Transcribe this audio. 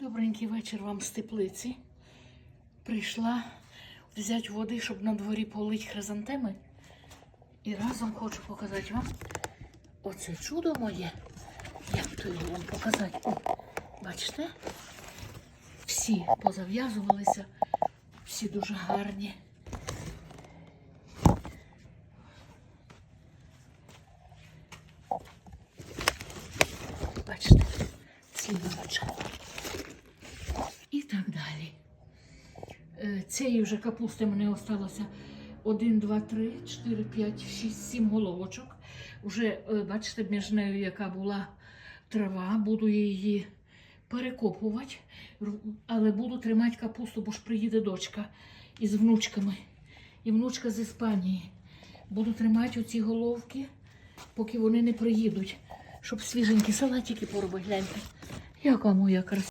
Добренький вечір вам з теплиці. Прийшла взяти води, щоб на дворі полить хризантеми. І разом хочу показати вам оце чудо моє. Як то його вам показати? О, бачите? Всі позав'язувалися, всі дуже гарні. Бачите, слідувача. Цієї вже капусти мене осталося 1, 2, 3, 4, 5, 6, 7 головочок. Уже, е, бачите, між нею, яка була трава, буду її перекопувати, але буду тримати капусту, бо ж приїде дочка із внучками. І внучка з Іспанії. Буду тримати оці головки, поки вони не приїдуть, щоб свіженькі салатики поробити. Гляньте, яка моя краса.